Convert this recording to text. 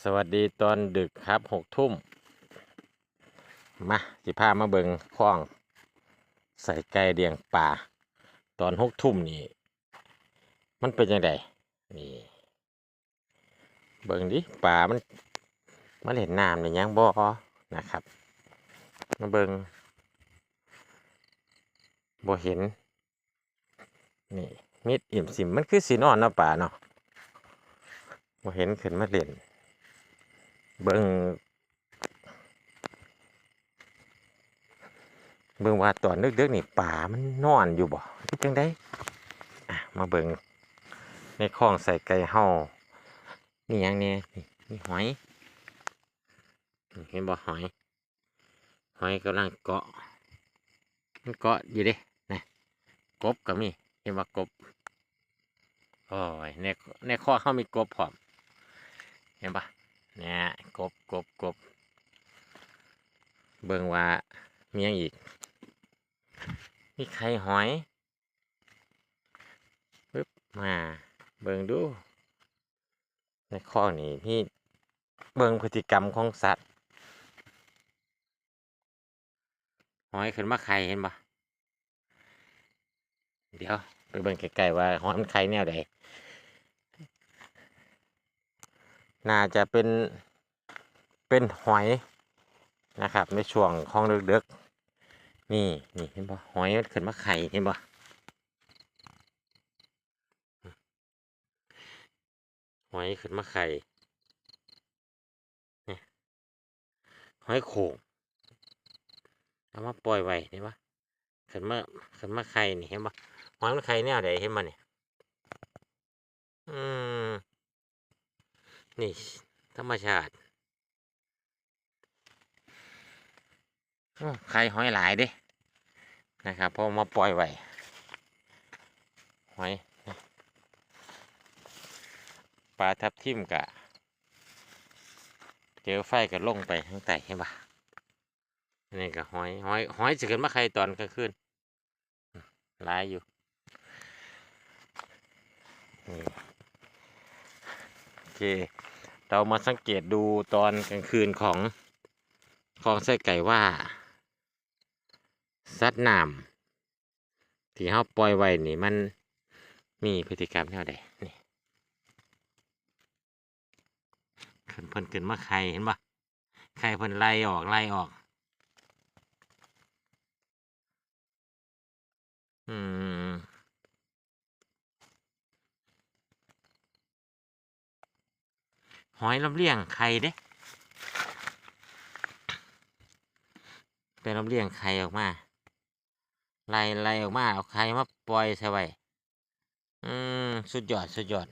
สวัสดีตอนดึกครับหกทุ่ม มาสิพามาเบิงคล้อง ใส่ไก่เดียงป่า ตอนหกทุ่มนี่ มันเป็นยังไงนี่ เบิงดิป่ามัน มันเห็นน้ำในยังบ่อนะครับ มาเบิงบ่เห็น นี่มิดอิ่มสิมมันคือสีนอนเนาะป่าเนาะบ่เห็นขึ้นมาเล่น เบิ่งเบิ่งว่าตอนดึกๆนี่ป่ามันนอนอยู่บ่หรือจังไดอะมาเบิ่งในคลองใส่ไก่เฮานี่ยังเนี่ยนี่นหอยเห็นบ่หอย หอยกำลังเกาะ มันเกาะอยู่เด้นะกบก็มีเห็นว่ากบโอ้ยในในคอเขามีกบพร้อมเห็นปะ เนี่ยกบกบกบเบิ่งว่ามีหยังอีกมีไข่หอยปึ๊บมาเบิ่งดู ในข้อนี้พี่เบิ่งพฤติกรรมของสัตว์ หอยขึ้นมาไข่เห็นปะเดี๋ยวไปเบิ่งใกล้ๆว่าหอยมันไข่แนวใด น่าจะเป็นเป็นหอยนะครับ ในช่วงของเดึกๆนี่นี่เห็นปะหอยมันขึ้นมาไข่เห็นปะหอยขึ้นมาไข่เนี่หอยโข่งเอามาปล่อยไว้เห็นปะขึ้นมาขึ้นมาไข่นี่เห็นปะหอยมันไข่แนวใดเห็นปะเนี่ยอืม นี่ ธรรมชาติอื้อไข่หอยหลายด้นะครับพอมาปล่อยไว้หอยปลาทับทิมกะเจอไฟก็ลงไปข้งใต้เห็นปะนี่ก็หอยหอยหอยจะขึ้นมาไข่ตอนกลางคืนหลายอยู่โอเค เรามาสังเกตดูตอนกลางคืนของของไส้ไก่ว่าสัตว์น้ำที่เขาปล่อยไว้นี่มันมีพฤติกรรมแนวใดนี่ขึ้นเพิ่นขึ้นมาไข่เห็นปะไข่เพิ่นไล่ออกไล่ออก อืม หอยลำเลียงไข่เด้เป็นลำเลียงไข่ออกมาไล่ไล่ออกมาเอาไข่มาปล่อยใส่ไว้อืมสุดยอด สุดยอด